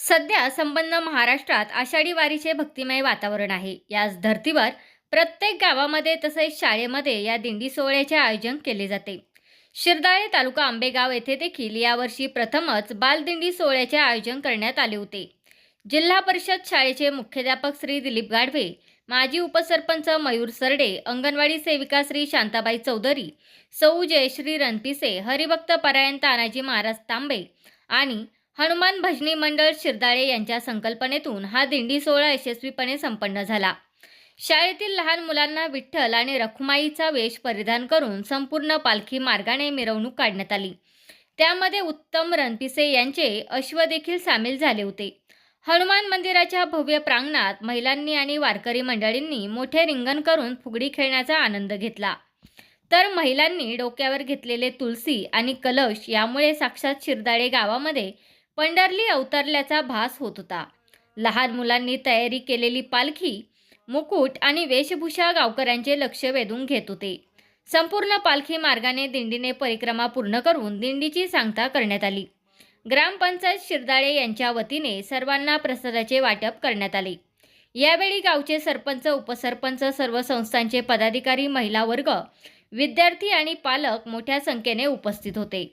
सध्या संपन्न महाराष्ट्रात आषाढी वारीचे भक्तिमय वातावरण आहे. याच धर्तीवर प्रत्येक गावामध्ये तसेच शाळेमध्ये या दिंडी सोहळ्याचे आयोजन केले जाते. शिरदाळे तालुका आंबेगाव येथे देखील यावर्षी प्रथमच बालदिंडी सोहळ्याचे आयोजन करण्यात आले होते. जिल्हा परिषद शाळेचे मुख्याध्यापक श्री दिलीप गाढवे माजी उपसरपंच मयूर सरडे अंगणवाडी सेविका श्री शांताबाई चौधरी सौ जयश्री रणपिसे हरिभक्त परायण तानाजी महाराज तांबे आणि हनुमान भजनी मंडळ शिरदाळे यांच्या संकल्पनेतून हा दिंडी सोहळा यशस्वीपणे संपन्न झाला. शाळेतील लहान मुलांना विठ्ठल आणि रखुमाईचा वेश परिधान करून संपूर्ण पालखी मार्गाने मिरवणूक काढण्यात आली. त्यामध्ये उत्तम रणपिसे यांचे अश्व देखील सामील झाले होते. हनुमान मंदिराच्या भव्य प्रांगणात महिलांनी आणि वारकरी मंडळींनी मोठे रिंगण करून फुगडी खेळण्याचा आनंद घेतला. तर महिलांनी डोक्यावर घेतलेले तुलसी आणि कलश यामुळे साक्षात शिरदाळे गावामध्ये पंढरली अवतरल्याचा भास होत होता. लहान मुलांनी तयारी केलेली पालखी मुकुट आणि वेशभूषा गावकऱ्यांचे लक्ष वेधून घेत होते. संपूर्ण पालखी मार्गाने दिंडीने परिक्रमा पूर्ण करून दिंडीची सांगता करण्यात आली. ग्रामपंचायत शिरदाळे यांच्या वतीने सर्वांना प्रसादाचे वाटप करण्यात आले. यावेळी गावचे सरपंच उपसरपंच सर्व संस्थांचे पदाधिकारी महिला वर्ग विद्यार्थी आणि पालक मोठ्या संख्येने उपस्थित होते.